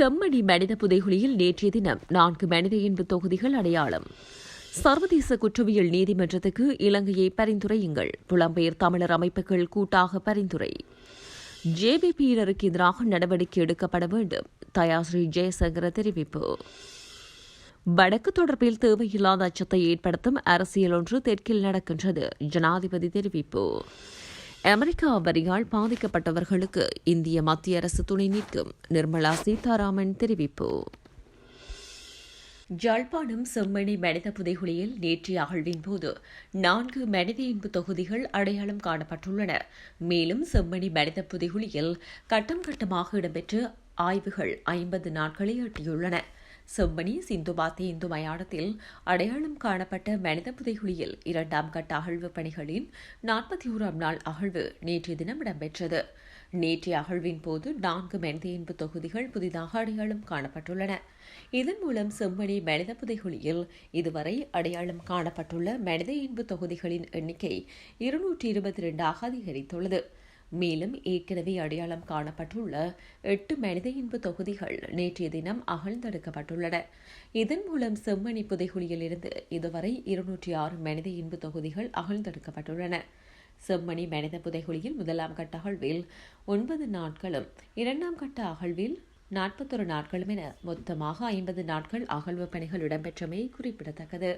செம்மணி மனித புதைகுழியில் நேற்றைய தினம் நான்கு மனித இன்பு தொகுதிகள் அடையாளம். சர்வதேச குற்றவியல் நீதிமன்றத்துக்கு இலங்கையை பரிந்துரையுங்கள். புலம்பெயர் தமிழர் அமைப்புகள் கூட்டாக பரிந்துரை. ஜேபிபியினருக்கு எதிராக நடவடிக்கை எடுக்கப்பட வேண்டும். தயாஸ்ரீ ஜெயசங்கர தெரிவிப்பு. வடக்கு தொடர்பில் தேவையில்லாத அச்சத்தை ஏற்படுத்தும் அரசியல் ஒன்று தெற்கில் நடக்கின்றது. ஜனாதிபதி தெரிவிப்பு. அமெரிக்கா வரியால் பாதிக்கப்பட்டவர்களுக்கு இந்திய மத்திய அரசு துணை நிற்கும். நிர்மலா சீதாராமன் தெரிவிப்பு. ஜாழ்ப்பாணம் செம்மணி மனித புதைகுழியில் நேற்றைய அகழ்வின் போது நான்கு மனித இன்பு தொகுதிகள் அடையாளம் காணப்பட்டுள்ளன. மேலும் செம்மணி மனித புதைகுழியில் கட்டம் கட்டமாக இடம்பெற்ற ஆய்வுகள் ஐம்பது நாட்களை எட்டியுள்ளன. செம்மணி சிந்துபாத்தி இந்து மயானத்தில் அடையாளம் காணப்பட்ட மனித புதைகுழியில் இரண்டாம் கட்ட அகழ்வு பணிகளின் நாற்பத்தி ஓராம் நாள் அகழ்வு நேற்றைய தினம் இடம்பெற்றது. நேற்றைய அகழ்வின் போது நான்கு மனித இன்பு தொகுதிகள் புதிதாக அடையாளம் காணப்பட்டுள்ளன. இதன் மூலம் செம்மணி மனித புதைகுழியில் இதுவரை அடையாளம் காணப்பட்டுள்ள மனித இன்பு தொகுதிகளின் எண்ணிக்கை இருநூற்றி இருபத்தி இரண்டாக அதிகரித்துள்ளது. மேலும் ஏற்கனவே அடையாளம் காணப்பட்டுள்ள எட்டு மனித இன்பு தொகுதிகள் நேற்றைய தினம் அகழ்ந்தெடுக்கப்பட்டுள்ளன. இதன் மூலம் செம்மணி புதைகுழியிலிருந்து இதுவரை இருநூற்றி ஆறு மனித இன்பு தொகுதிகள் அகழ்ந்தெடுக்கப்பட்டுள்ளன. செம்மணி மனித புதைகுழியில் முதலாம் கட்ட அகழ்வில் ஒன்பது நாட்களும் இரண்டாம் கட்ட அகழ்வில் நாற்பத்தொரு நாட்களும் என மொத்தமாக ஐம்பது நாட்கள் அகழ்வு பணிகள் இடம்பெற்றமை குறிப்பிடத்தக்கது.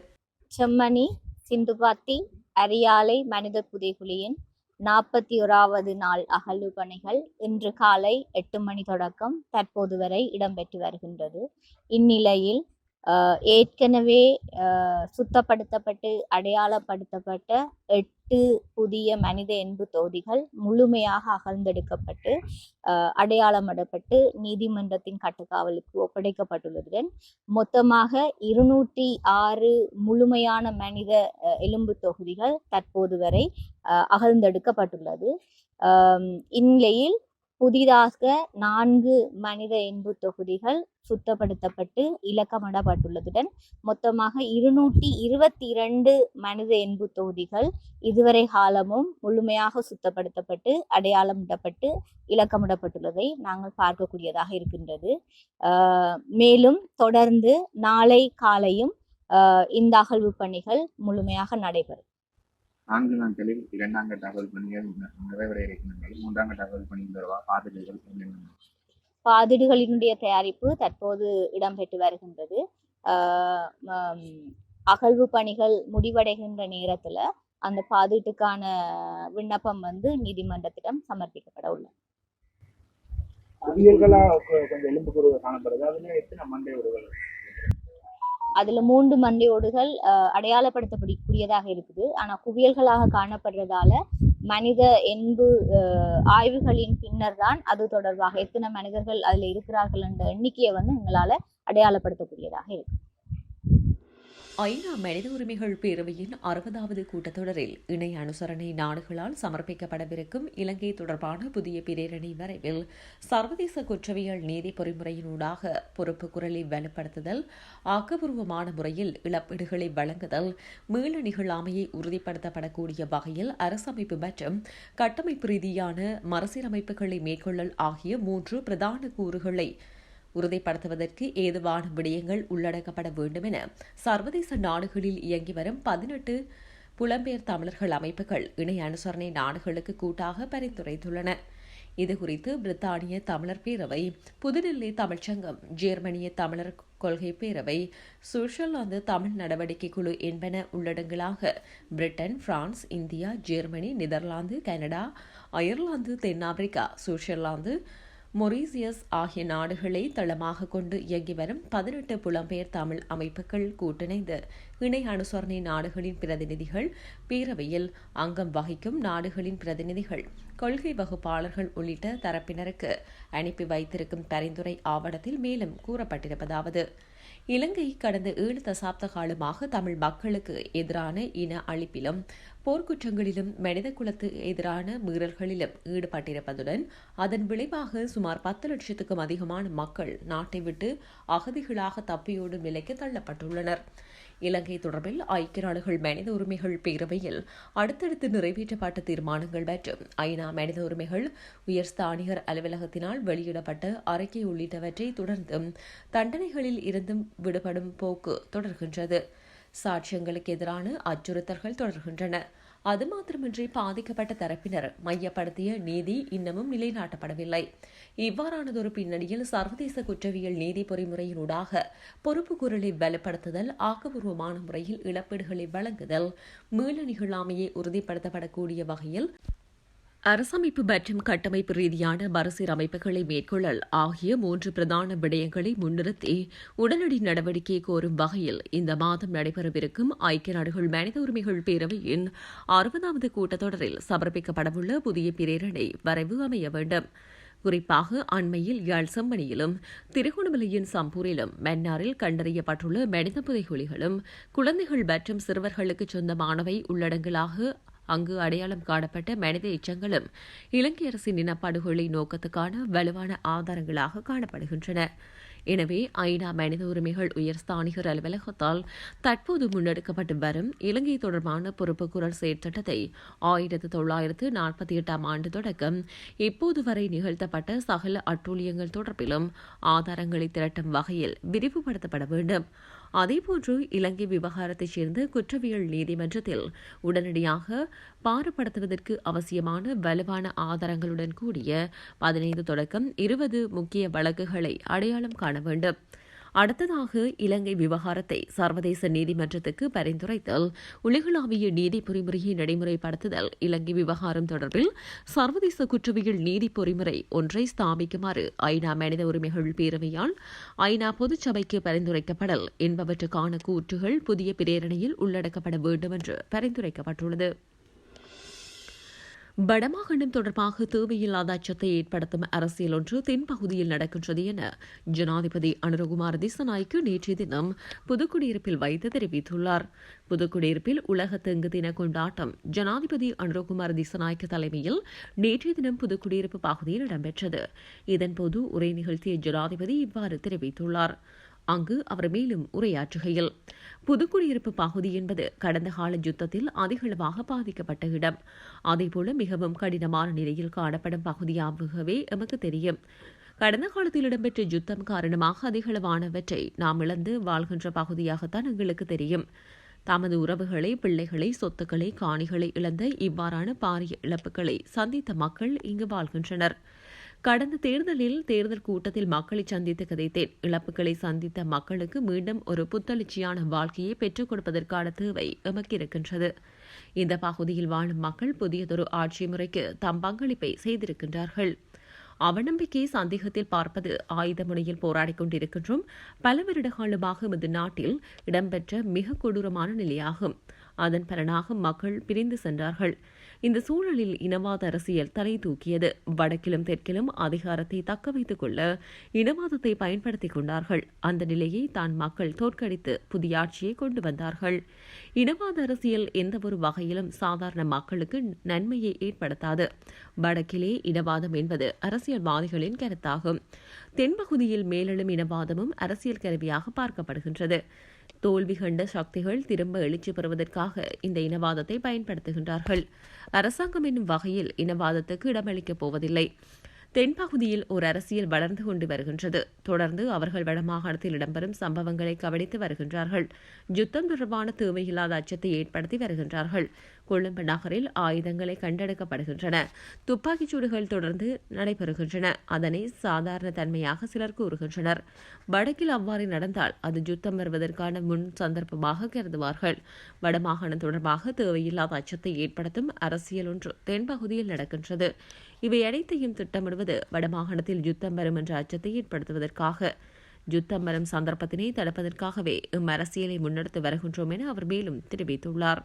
செம்மணி சிந்துபாத்தி அரியாலை மனித புதைகுழியின் நாற்பத்தி ஓராவது நாள் அகழ்வு பணிகள் இன்று காலை எட்டு மணி தொடக்கம் தற்போது வரை இடம்பெற்று வருகின்றது. இந்நிலையில் ஏற்கனவே சுத்தப்படுத்தப்பட்டு அடையாளப்படுத்தப்பட்ட எட்டு புதிய மனித என்பு தொகுதிகள் முழுமையாக அகழ்ந்தெடுக்கப்பட்டு அடையாளமிடப்பட்டு நீதிமன்றத்தின் கட்டுக்காவலுக்கு ஒப்படைக்கப்பட்டுள்ளதுடன் மொத்தமாக இருநூற்றி ஆறு முழுமையான மனித எலும்பு தொகுதிகள் தற்போது வரை அகழ்ந்தெடுக்கப்பட்டுள்ளது. இந்நிலையில் புதிதாக நான்கு மனித இன்பு தொகுதிகள் சுத்தப்படுத்தப்பட்டு இலக்கமிடப்பட்டுள்ளதுடன் மொத்தமாக இருநூற்றி இருபத்தி இரண்டு மனித இன்பு தொகுதிகள் இதுவரை காலமும் முழுமையாக சுத்தப்படுத்தப்பட்டு அடையாளமிடப்பட்டு இலக்கமிடப்பட்டுள்ளதை நாங்கள் பார்க்கக்கூடியதாக இருக்கின்றது. மேலும் தொடர்ந்து நாளை காலையும் இந்த அகழ்வு பணிகள் முழுமையாக நடைபெறும். நான்கு நாட்களில் இரண்டாம் கட்ட அகல் பணிகள் நிறைவடைய இருக்கின்றன மூன்றாம் கட்ட அகல் பணிகள் தொடர்பாக பாதிரிகள் பாதிடுகளினுடைய தயாரிப்பு தற்போது இடம்பெற்று வருகின்றது. அகழ்வு பணிகள் முடிவடைகின்ற நேரத்துல அந்த பாதீட்டுக்கான விண்ணப்பம் வந்து நீதிமன்றத்திடம் சமர்ப்பிக்கப்பட உள்ளது. கொஞ்சம் எலும்பு குருவை காணப்படுது. அதுல எத்தனை மண்டை உருவல் அதுல மூன்று மண்டையோடுகள் ஆஹ் அடையாளப்படுத்தப்படக்கூடியதாக இருக்குது. ஆனா குவியல்களாக காணப்படுறதால மனித என்பு ஆய்வுகளின் பின்னர் தான் அது தொடர்பாக எத்தனை மனிதர்கள் அதுல இருக்கிறார்கள் என்ற எண்ணிக்கையை வந்து எங்களால அடையாளப்படுத்தக்கூடியதாக இருக்கு. ஐநா மனித உரிமைகள் பேரவையின் அறுபதாவது கூட்டத்தொடரில் இணை அனுசரணை நாடுகளால் சமர்ப்பிக்கப்படவிருக்கும் இலங்கை தொடர்பான புதிய பிரேரணை வரைவில் சர்வதேச குற்றவியல் நீதி பொறிமுறையினூடாக பொறுப்பு குரலை வலுப்படுத்துதல் ஆக்கப்பூர்வமான முறையில் இழப்பீடுகளை வழங்குதல் மீள நிகழாமையை உறுதிப்படுத்தப்படக்கூடிய வகையில் அரசமைப்பு மற்றும் கட்டமைப்பு ரீதியான மறுசீரமைப்புகளை மேற்கொள்ளல் ஆகிய மூன்று பிரதான கூறுகளை உறுதிப்படுத்துவதற்கு ஏதுவான விடயங்கள் உள்ளடக்கப்பட வேண்டும் என சர்வதேச நாடுகளில் இயங்கி வரும் பதினெட்டு புலம்பெயர் தமிழர்கள் அமைப்புகள் இணை அனுசரணை நாடுகளுக்கு கூட்டாக பரிந்துரைத்துள்ளன. இதுகுறித்து பிரித்தானிய தமிழர் பேரவை புதுடில்லி தமிழ்ச்சங்கம் ஜெர்மனிய தமிழர் கொள்கை பேரவை சுவிட்சர்லாந்து தமிழ் நடவடிக்கை குழு என்பன உள்ளடங்களாக Britain France India Germany Netherlands Canada Ireland தென்னாப்பிரிக்கா சுவிட்சர்லாந்து மொரீசியஸ் ஆகிய நாடுகளை தளமாக கொண்டு இயங்கி வரும் பதினெட்டு புலம்பெயர் தமிழ் அமைப்புகள் கூட்டிணைந்து இணை அனுசரணை நாடுகளின் பிரதிநிதிகள் பேரவையில் அங்கம் வகிக்கும் நாடுகளின் பிரதிநிதிகள் கொள்கை வகுப்பாளர்கள் உள்ளிட்ட தரப்பினருக்கு அனுப்பி வைத்திருக்கும் பரிந்துரை ஆவணத்தில் மேலும் கூறப்பட்டிருப்பதாவது இலங்கை கடந்த ஏழு தசாப்த காலமாக தமிழ் மக்களுக்கு எதிரான இன அழிப்பிலும் போர்க்குற்றங்களிலும் மனித குலத்து எதிரான மீறல்களிலும் ஈடுபட்டிருப்பதுடன் அதன் விளைவாக சுமார் பத்து லட்சத்துக்கும் அதிகமான மக்கள் நாட்டை விட்டு அகதிகளாக தப்பியோடும் நிலைக்கு தள்ளப்பட்டுள்ளனர். இலங்கை தொடர்பில் ஐக்கிய நாடுகள் மனித உரிமைகள் பேரவையில் அடுத்தடுத்து நிறைவேற்றப்பட்ட தீர்மானங்கள் மற்றும் ஐநா மனித உரிமைகள் உயர்ஸ்தானிகர் அலுவலகத்தினால் வெளியிடப்பட்ட அறிக்கை உள்ளிட்டவற்றை தொடர்ந்தும் தண்டனைகளில் இருந்தும் விடுபடும் போக்கு தொடர்கின்றது. சாட்சியங்களுக்கு எதிரான அச்சுறுத்தல்கள் தொடர்கின்றன. அது மாத்திரமின்றி பாதிக்கப்பட்ட தரப்பினர் மையப்படுத்திய நீதி இன்னமும் நிலைநாட்டப்படவில்லை. இவ்வாறானதொரு பின்னணியில் சர்வதேச குற்றவியல் நீதி பொறிமுறையினூடாக பொறுப்பு குரலை பலப்படுத்துதல் ஆக்கபூர்வமான முறையில் இழப்பீடுகளை வழங்குதல் மீள நிகழாமையை உறுதிப்படுத்தப்படக்கூடிய வகையில் அரசமைப்பு மற்றும் கட்டமைப்பு ரீதியான மறுசீரமைப்புகளை மேற்கொள்ளல் ஆகிய மூன்று பிரதான விடயங்களை முன்னிறுத்தி உடனடி நடவடிக்கை கோரும் வகையில் இந்த மாதம் நடைபெறவிருக்கும் ஐக்கிய நாடுகள் மனித உரிமைகள் பேரவையின் அறுபதாவது கூட்டத்தொடரில் சமர்ப்பிக்கப்படவுள்ள புதிய பிரேரணை வரைவு அமைய வேண்டும். குறிப்பாக அண்மையில் யாழ் செம்மணியிலும் திருகோணமலையின் சம்பூரிலும் மன்னாரில் கண்டறியப்பட்டுள்ள மனித புதைகுழிகளும் குழந்தைகள் மற்றும் சிறுவர்களுக்கு சொந்தமானவை உள்ளடங்கலாக அங்கு அடையாளம் காணப்பட்ட மனித எச்சங்களும் இலங்கை அரசின் இனப்படுகொலை நோக்கத்துக்கான வலுவான ஆதாரங்களாக காணப்படுகின்றன. எனவே ஐநா மனித உரிமைகள் உயர்ஸ்தானிகர் அலுவலகத்தால் தற்போது முன்னெடுக்கப்பட்டு வரும் இலங்கை தொடர்பான பொறுப்புக்குரல் செயற்திட்டத்தை ஆயிரத்து தொள்ளாயிரத்து நாற்பத்தி எட்டாம் ஆண்டு தொடக்கம் இப்போது வரை நிகழ்த்தப்பட்ட சகல அட்டூழியங்கள் தொடர்பிலும் ஆதாரங்களை திரட்டும் வகையில் விரிவுபடுத்தப்பட வேண்டும். அதேபோன்று இலங்கை விவகாரத்தைச் சேர்ந்த குற்றவியல் நீதிமன்றத்தில் உடனடியாக பாரப்படுத்துவதற்கு அவசியமான வலுவான ஆதாரங்களுடன் கூடிய பதினைந்து தொடக்கம் இருபது முக்கிய வழக்குகளை அடையாளம் காண வேண்டும். அடுத்ததாக இலங்கை விவகாரத்தை சர்வதேச நீதிமன்றத்துக்கு பரிந்துரைத்தல் உலகளாவிய நீதி பொறிமுறையை நடைமுறைப்படுத்துதல் இலங்கை விவகாரம் தொடர்பில் சர்வதேச குற்றவியல் நீதி பொறிமுறை ஒன்றை ஸ்தாபிக்குமாறு ஐநா மனித உரிமைகள் பேரவையால் ஐநா பொதுச்சபைக்கு பரிந்துரைக்கப்படல் என்பவற்றுக்கான கூற்றுகள் புதிய பிரேரணையில் உள்ளடக்கப்பட வேண்டும் என்று பரிந்துரைக்கப்பட்டுள்ளது. வடமாகாணம் தொடர்பாக தேவையில்லாத அச்சத்தை ஏற்படுத்தும் அரசியல் ஒன்று தென்பகுதியில் நடக்கின்றது என ஜனாதிபதி அனுரகுமார் திசநாய்க்கு நேற்றைய தினம் புதுக்குடியிருப்பில் வைத்து தெரிவித்துள்ளார். புதுக்குடியிருப்பில் உலக தெங்கு தின கொண்டாட்டம் ஜனாதிபதி அனுரகுமார் திசநாய்க்கு தலைமையில் நேற்றைய தினம் புதுக்குடியிருப்பு பகுதியில் இடம்பெற்றது. இதன்போது உரை நிகழ்த்திய ஜனாதிபதி இவ்வாறு தெரிவித்துள்ளார். அங்கு அவர் மேலும் உரையாற்றுகையில் புதுக்குடியிருப்பு பகுதி என்பது கடந்த கால யுத்தத்தில் அதிகளவாக பாதிக்கப்பட்ட இடம். அதேபோல மிகவும் கடினமான நிலையில் காணப்படும் பகுதியாகவே எமக்கு தெரியும். கடந்த காலத்தில் இடம்பெற்ற யுத்தம் காரணமாக அதிகளவானவற்றை நாம் இழந்து வாழ்கின்ற பகுதியாகத்தான் எங்களுக்கு தெரியும். தமது உறவுகளை பிள்ளைகளை சொத்துக்களை காணிகளை இழந்த இவ்வாறான பாரிய இழப்புகளை சந்தித்த மக்கள் இங்கு வாழ்கின்றனர். கடந்த தேர்தலில் தேர்தல் கூட்டத்தில் மக்களை சந்தித்து கதைத்தேன். இழப்புகளை சந்தித்த மக்களுக்கு மீண்டும் ஒரு புத்தெழுச்சியான வாழ்க்கையை பெற்றுக் கொடுப்பதற்கான தேவை எமக்கு இருக்கின்றது இந்த பகுதியில் வாழும் மக்கள் புதியதொரு ஆட்சி முறைக்கு தம் பங்களிப்பை செய்திருக்கின்றார்கள். அவநம்பிக்கையை சந்தேகத்தில் பார்ப்பது ஆயுத முனையில் போராடிக் கொண்டிருக்கின்றோம். பல வருட காலமாக இந்த நாட்டில் இடம்பெற்ற மிக கொடூரமான நிலையாகும். அதன் பலனாக மக்கள் பிரிந்து சென்றார்கள். இந்த சூழலில் இனவாத அரசியல் தலை தூக்கியது. வடக்கிலும் தெற்கிலும் அதிகாரத்தை தக்க வைத்துக் கொள்ள இனவாதத்தை பயன்படுத்திக் கொண்டார்கள். அந்த நிலையை தான் மக்கள் தோற்கடித்து புதிய ஆட்சியை கொண்டு வந்தார்கள். இனவாத அரசியல் எந்தவொரு வகையிலும் சாதாரண மக்களுக்கு நன்மையை ஏற்படுத்தாது. வடக்கிலே இனவாதம் என்பது அரசியல்வாதிகளின் கருத்தாகும். தென்பகுதியில் மேலெழும் இனவாதமும் அரசியல் கருவியாக பார்க்கப்படுகின்றது. தோல்வி கண்ட சக்திகள் திரும்ப எழுச்சி பெறுவதற்காக இந்த இனவாதத்தை பயன்படுத்துகின்றார்கள். அரசாங்கம் என்னும் வகையில் இனவாதத்துக்கு இடமளிக்கப் போவதில்லை. தென்பகுதியில் ஒரு அரசியல் வளர்ந்து கொண்டு வருகின்றது. தொடர்ந்து அவர்கள் வடமாகாணத்தில் இடம்பெறும் சம்பவங்களை கவனித்து வருகின்றார்கள். யுத்தம் தொடர்பான தேவையில்லாத அச்சத்தை ஏற்படுத்தி வருகின்றார்கள். கொழும்பு நகரில் ஆயுதங்களை கண்டெடுக்கப்படுகின்றன. துப்பாக்கிச் சூடுகள் தொடர்ந்து நடைபெறுகின்றன. அதனை சாதாரண தன்மையாக சிலர் கூறுகின்றனர். வடக்கில் அவ்வாறு நடந்தால் அது யுத்தம் வருவதற்கான முன் சந்தர்ப்பமாக கருதுவார்கள். வடமாகாணம் தொடர்பாக தேவையில்லாத அச்சத்தை ஏற்படுத்தும் அரசியல் ஒன்று தென்பகுதியில் நடக்கின்றது. இவை அனைத்தையும் திட்டமிடுவது வடமாகாணத்தில் யுத்தம் வரும் என்ற அச்சத்தை ஏற்படுத்துவதற்காக. யுத்தம் வரும் சந்தர்ப்பத்தினை தடுப்பதற்காகவே இம் அரசியலை முன்னெடுத்து வருகின்றோம் என அவர் மேலும் தெரிவித்துள்ளார்.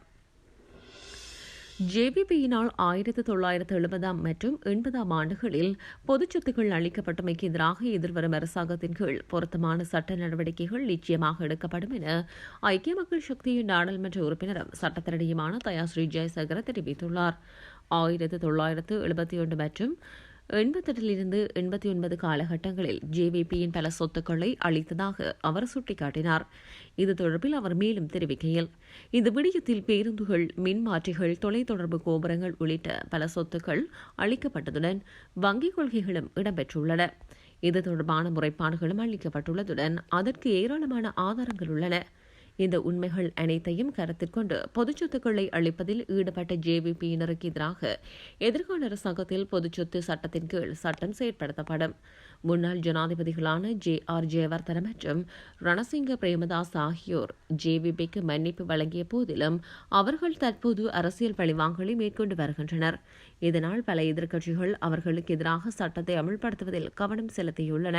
ஜேபிபியினால் ஆயிரத்து தொள்ளாயிரத்து எழுபதாம் மற்றும் எண்பதாம் ஆண்டுகளில் பொதுச் சொத்துக்கள் அளிக்கப்பட்டமைக்கு எதிராக எதிர்வரும் அரசாங்கத்தின் கீழ் பொருத்தமான சட்ட நடவடிக்கைகள் நிச்சயமாக எடுக்கப்படும் என ஐக்கிய மக்கள் சக்தியின் நாடாளுமன்ற உறுப்பினரும் சட்டத்திரடியுமான தயாஸ்ரீ ஜெயசங்கர தெரிவித்துள்ளார். ஆயிரத்து தொள்ளாயிரத்து எழுபத்தி ஒன்று மற்றும் எண்பத்தெட்டிலிருந்து எண்பத்தி ஒன்பது காலகட்டங்களில் ஜேவிபியின் பல சொத்துக்களை அளித்ததாக அவர் சுட்டிக்காட்டினார். இது தொடர்பில் அவர் மேலும் தெரிவிக்கையில் இந்த விடயத்தில் பேருந்துகள் மின்மாற்றிகள் தொலைத்தொடர்பு கோபுரங்கள் உள்ளிட்ட பல சொத்துக்கள் அளிக்கப்பட்டதுடன் வங்கிக் கொள்கைகளும் இடம்பெற்றுள்ளன. இது தொடர்பான முறைப்பாடுகளும் அளிக்கப்பட்டுள்ளதுடன் அதற்கு ஏராளமான ஆதாரங்கள் உள்ளன. இந்த உண்மைகள் அனைத்தையும் கருத்தில் கொண்டு பொதுச் சொத்துக்களை அளிப்பதில் ஈடுபட்ட ஜேவிபியினருக்கு எதிராக எதிர்கால அரசாங்கத்தில் பொதுச் சொத்து சட்டத்தின் கீழ் சட்டம் செயற்படுத்தப்படும். முன்னாள் ஜனாதிபதிகளான ஜே ஆர் ஜெயவர்தன மற்றும் ரணசிங்க பிரேமதாஸ் ஆகியோர் ஜேவிபிக்கு மன்னிப்பு வழங்கிய போதிலும் அவர்கள் தற்போது அரசியல் பழிவாங்கலை மேற்கொண்டு வருகின்றனர். இதனால் பல எதிர்க்கட்சிகள் அவர்களுக்கு எதிராக சட்டத்தை அமல்படுத்துவதில் கவனம் செலுத்தியுள்ளன.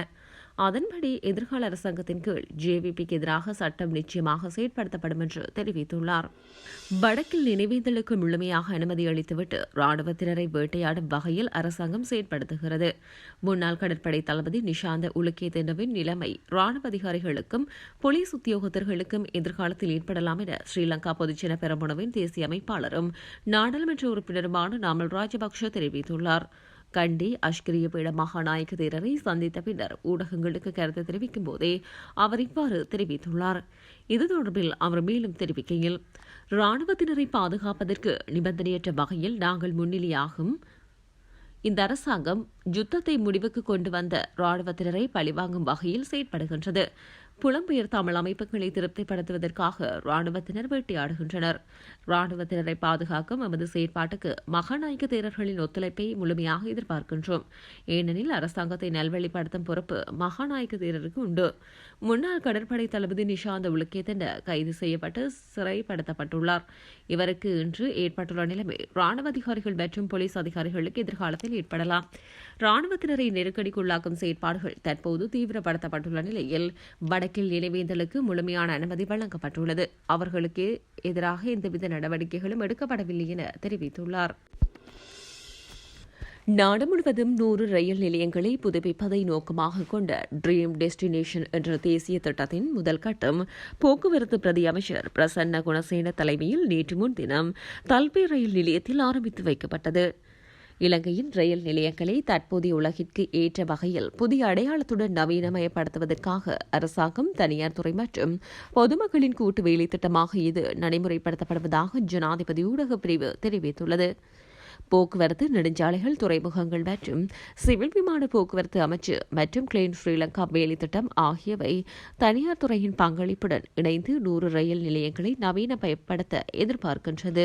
அதன்படி எதிர்கால அரசாங்கத்தின் கீழ் ஜேவிபிக்கு எதிராக சட்டம் நிச்சயமாக செயற்படுத்தப்படும் என்று தெரிவித்துள்ளார். வடக்கில் நினைவேந்தலுக்கு முழுமையாக அனுமதி அளித்துவிட்டு ராணுவத்தினரை வேட்டையாடும் வகையில் அரசாங்கம் செயற்படுத்துகிறது. முன்னாள் கடற்படை தளபதி நிஷாந்த உலுக்கேதெனவின் நிலைமை ராணுவ அதிகாரிகளுக்கும் போலீஸ் உத்தியோகத்தர்களுக்கும் எதிர்காலத்தில் ஏற்படலாம் என ஸ்ரீலங்கா பொதுஜன பெரமுனவின் தேசிய அமைப்பாளரும் நாடாளுமன்ற உறுப்பினருமான நாமல் ராஜபக்ஷ தெரிவித்துள்ளார். கண்டி அஷ்கிரிய பீட மகாநாயக தேரரை சந்தித்த பின்னர் ஊடகங்களுக்கு கருத்து தெரிவிக்கும் போதே அவர் இவ்வாறு தெரிவித்துள்ளார். இது தொடர்பில் அவர் மேலும் தெரிவிக்கையில் ராணுவத்தினரை பாதுகாப்பதற்கு நிபந்தனையற்ற வகையில் நாங்கள் முன்னிலையாகும் இந்த அரசாங்கம் யுத்தத்தை முடிவுக்கு கொண்டு வந்த ராணுவத்தினரை பழிவாங்கும் வகையில் செயற்படுகின்றது. புலம்பெயர் தமிழ் அமைப்புகளை திருப்திப்படுத்துவதற்காக ராணுவத்தினர் வேட்டையாடுகின்றனர். ராணுவத்தினரை பாதுகாக்கும் எமது செயற்பாட்டுக்கு மகாநாயக தேரர்களின் ஒத்துழைப்பை முழுமையாக எதிர்பார்க்கின்றோம். ஏனெனில் அரசாங்கத்தை நல்வழிப்படுத்தும் பொறுப்பு மகாநாயக தேரருக்கு உண்டு. முன்னாள் கடற்படை தளபதி நிஷாந்த் உலுக்கேதண்ட கைது செய்யப்பட்டு சிறைப்படுத்தப்பட்டுள்ளார். இவருக்கு இன்று ஏற்பட்டுள்ள நிலைமை ராணுவ அதிகாரிகள் மற்றும் போலீஸ் அதிகாரிகளுக்கு எதிர்காலத்தில் ஏற்படலாம். ராணுவத்தினரை நெருக்கடிக்குள்ளாக்கும் செயற்பாடுகள் தற்போது தீவிரப்படுத்தப்பட்டுள்ள நிலையில் வட வடக்கில் நினைவேந்தலுக்கு முழுமையான அனுமதி வழங்கப்பட்டுள்ளது. அவர்களுக்கு எதிராக எந்தவித நடவடிக்கைகளும் எடுக்கப்படவில்லை என தெரிவித்துள்ளார். நாடு முழுவதும் நூறு ரயில் நிலையங்களை புதுப்பிப்பதை நோக்கமாக கொண்ட ட்ரீம் டெஸ்டினேஷன் என்ற தேசிய திட்டத்தின் முதல் கட்டம் போக்குவரத்து பிரதி அமைச்சர் பிரசன்ன குணசேன தலைமையில் நேற்று முன்தினம் தல்பே ரயில் நிலையத்தில் ஆரம்பித்து வைக்கப்பட்டது. இலங்கையின் ரயில் நிலையங்களை தற்போதைய உலகிற்கு ஏற்ற வகையில் புதிய அடையாளத்துடன் நவீனமயப்படுத்துவதற்காக அரசாங்கம் தனியார் துறை மற்றும் பொதுமக்களின் கூட்டு வேலை திட்டமாக இது நடைமுறைப்படுத்தப்படுவதாக ஜனாதிபதி ஊடகப் பிரிவு தெரிவித்துள்ளது. போக்குவரத்து நெடுஞ்சாலைகள் துறைமுகங்கள் மற்றும் சிவில் விமான போக்குவரத்து அமைச்சு மற்றும் கிளீன் ஸ்ரீலங்கா வேலைத்திட்டம் ஆகியவை தனியார் துறையின் பங்களிப்புடன் இணைந்து நூறு ரயில் நிலையங்களை நவீனமயப்படுத்த எதிர்பார்க்கின்றது.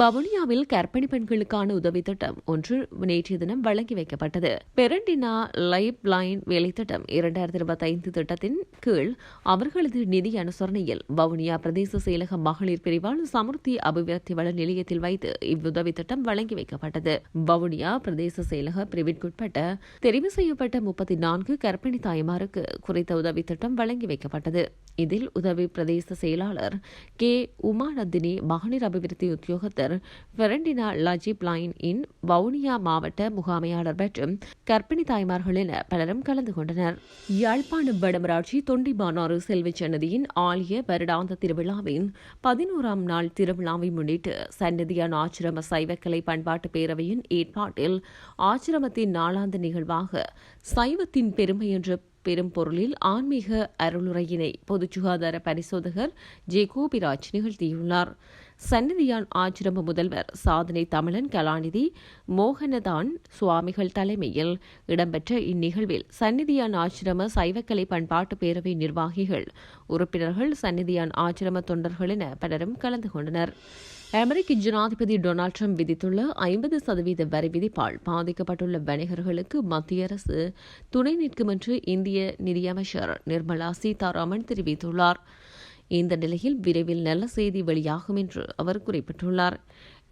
வவுனியாவில் கர்ப்பிணி பெண்களுக்கான உதவித்திட்டம் ஒன்று நேற்றைய தினம் வழங்கி வைக்கப்பட்டது. பெரண்டினா லைப் லைன் வேலைத்திட்டம் இரண்டாயிரத்தி இருபத்தைந்து திட்டத்தின் கீழ் அவர்களது நிதி அனுசரணையில் வவுனியா பிரதேச செயலக மகளிர் பிரிவால் சமுர்த்தி அபிவிருத்தி வள நிலையத்தில் வைத்து இவ்வுதவி திட்டம் வழங்கி வைக்கப்பட்டது. வவுனியா பிரதேச செயலக பிரிவிற்குட்பட்ட தெரிவு செய்யப்பட்ட முப்பத்தி நான்கு கர்ப்பிணி தாய்மாருக்கு குறித்த உதவி திட்டம் வழங்கி வைக்கப்பட்டது. இதில் உதவி பிரதேச செயலாளர் கே உமாநந்தினி மகளிர் அபிவிருத்தி உத்தியோகத்தர் பெரண்டினா லஜிப் லைன் இன் வவுனியா மாவட்ட முகாமையாளர் மற்றும் கர்ப்பிணி தாய்மார்கள் என பலரும் கலந்து கொண்டனர். யாழ்ப்பாணம் வடமராட்சி தொண்டிமானாறு செல்வி சன்னதியின் ஆலய வருடாந்த திருவிழாவின் பதினோராம் நாள் திருவிழாவை முன்னிட்டு சன்னதியான் ஆச்சிரம சைவக்கலை பண்பாட்டு பேரவையின் ஏற்பாட்டில் ஆச்சிரமத்தின் நாளாந்த நிகழ்வாக சைவத்தின் பெருமை என்ற பெரும் பொருளில் ஆன்மீக அருளுரையினை பொது சுகாதார பரிசோதகர் ஜே கோபிராஜ் நிகழ்த்தியுள்ளார். சன்னதியான் ஆச்சிரம முதல்வர் சாதனை தமிழன் கலாநிதி மோகனதான் சுவாமிகள் தலைமையில் இடம்பெற்ற இந்நிகழ்வில் சந்நிதியான் ஆச்சிரம சைவக்கலை பண்பாட்டு பேரவை நிர்வாகிகள் உறுப்பினர்கள் சந்நிதியான் ஆச்சிரம தொண்டர்கள் என பலரும் கலந்து கொண்டனர். அமெரிக்க ஜனாதிபதி டொனால்ட் ட்ரம்ப் விதித்துள்ள ஐம்பது சதவீத வரி விதிப்பால் பாதிக்கப்பட்டுள்ள வணிகர்களுக்கு மத்திய அரசு துணை நிற்கும் என்று இந்திய நிதியமைச்சர் நிர்மலா சீதாராமன் தெரிவித்துள்ளார். இந்த நிலையில் விரைவில் நல்ல செய்தி வெளியாகும் என்று அவர் குறிப்பிட்டுள்ளார்.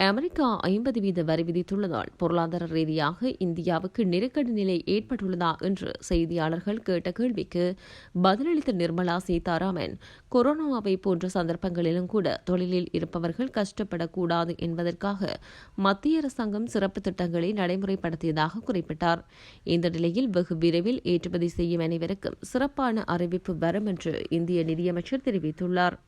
அமெரிக்கா ஐம்பது வீத வரி விதித்துள்ளதால் பொருளாதார ரீதியாக இந்தியாவுக்கு நெருக்கடி நிலை ஏற்பட்டுள்ளதா என்று செய்தியாளர்கள் கேட்ட கேள்விக்கு பதிலளித்த நிர்மலா சீதாராமன் கொரோனாவை போன்ற சந்தர்ப்பங்களிலும் கூட தொழிலில் இருப்பவர்கள் கஷ்டப்படக்கூடாது என்பதற்காக மத்திய அரசாங்கம் சிறப்பு திட்டங்களை நடைமுறைப்படுத்தியதாக குறிப்பிட்டார். இந்த நிலையில் வெகு விரைவில் ஏற்றுமதி செய்யும் அனைவருக்கும் சிறப்பான அறிவிப்பு வரும் என்று இந்திய நிதியமைச்சர் தெரிவித்துள்ளார்.